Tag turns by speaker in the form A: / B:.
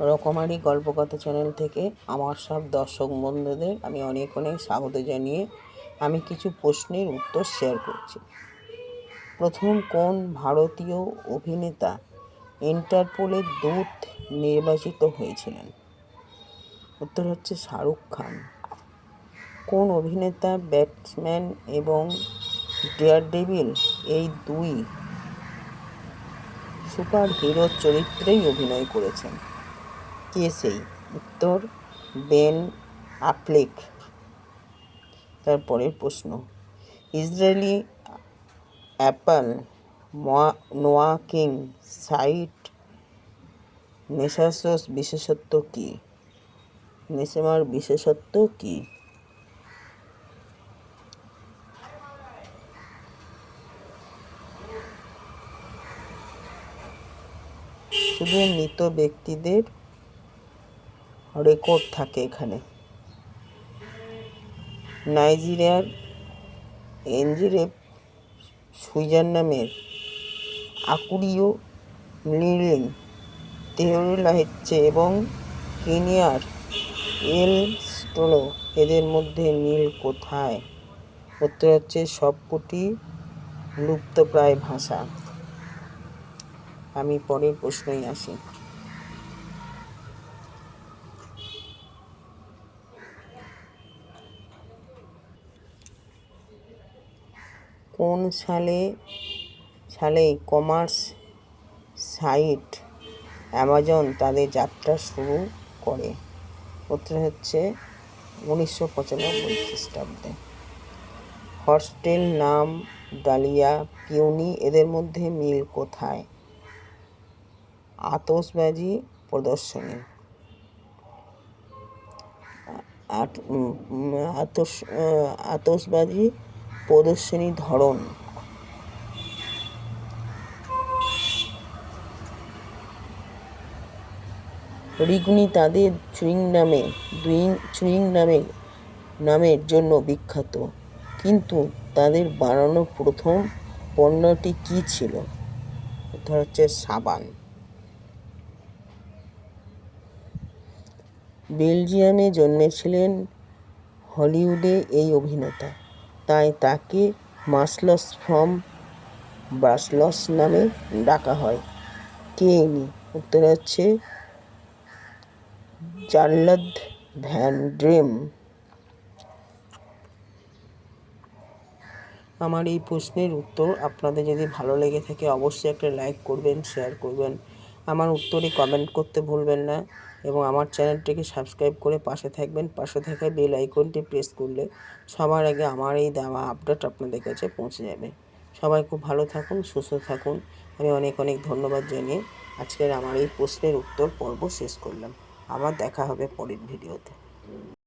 A: রকমারি গল্পকথা চ্যানেল থেকে আমার সব দর্শক বন্ধুদের আমি অনেক অনেক স্বাগত জানিয়ে আমি কিছু প্রশ্নের উত্তর শেয়ার করছি। প্রথম, কোন ভারতীয় অভিনেতা ইন্টারপোলের দূত নির্বাচিত হয়েছিলেন? উত্তর হচ্ছে শাহরুখ খান। কোন অভিনেতা ব্যাটসম্যান এবং ডেয়ার ডেভিল এই দুই সুপার হিরোর চরিত্রেই অভিনয় করেছেন? সেই উত্তর বেন আফ্লেক। তারপরের প্রশ্ন। ইসরায়েলি অ্যাপল নোয়া কিং সাইট, নেশাসস বিশেষত্ব কী? নেসেমার বিশেষত্ব কী? শুধু মৃত ব্যক্তিদের রেকর্ড থাকে এখানে। নাইজেরিয়ার এনজিরেপ সুইজার নামের আকুরিও লিলিং তেহরিলা হচ্ছে এবং কেনিয়ার এল স্টোলো। এদের মধ্যে মিল কোথায়? উত্তর হচ্ছে সবকটি লুপ্তপ্রায় ভাষা। আমি পরের প্রশ্নই আসি। কোন সালে সালে কমার্স সাইট অ্যামাজন তাদের যাত্রা শুরু করে? উত্তর হচ্ছে উনিশশো পঁচানব্বই খ্রিস্টাব্দে। হস্টেল নাম ডালিয়া পিউনি, এদের মধ্যে মিল কোথায়? আতসবাজি প্রদর্শনী। আতস আতসবাজি প্রদর্শনী ধরন। রিগুনি তাদের চুইং নামে দুইং চুইং নামে, নামের জন্য বিখ্যাত। কিন্তু তাদের বানানো প্রথম পণ্যটি কী ছিল? উত্তর হচ্ছে সাবান। বেলজিয়ামে জন্মেছিলেন হলিউডে এই অভিনেতা। তাই তাকে মাসলস ফ্রম ব্রাসলস নামে ডাকা হয়। কে ইনি? উত্তর হচ্ছে চার্লদ ভ্যান ড্রেম। আমার এই প্রশ্নের উত্তর আপনাদের যদি ভালো লেগে থাকে, অবশ্যই একটা লাইক করবেন, শেয়ার করবেন। আমার উত্তরে কমেন্ট করতে ভুলবেন না। এবং আমার চ্যানেলটিকে সাবস্ক্রাইব করে পাশে থাকবেন। পাশে থাকা বেল আইকনটি প্রেস করলে সবার আগে আমার এই দেওয়া আপডেট আপনাদের কাছে পৌঁছে যাবে। সবাই খুব ভালো থাকুন, সুস্থ থাকুন। আমি অনেক অনেক ধন্যবাদ জানিয়ে আজকের আমার এই প্রশ্নের উত্তর পর্ব শেষ করলাম। আবার দেখা হবে পরের ভিডিওতে।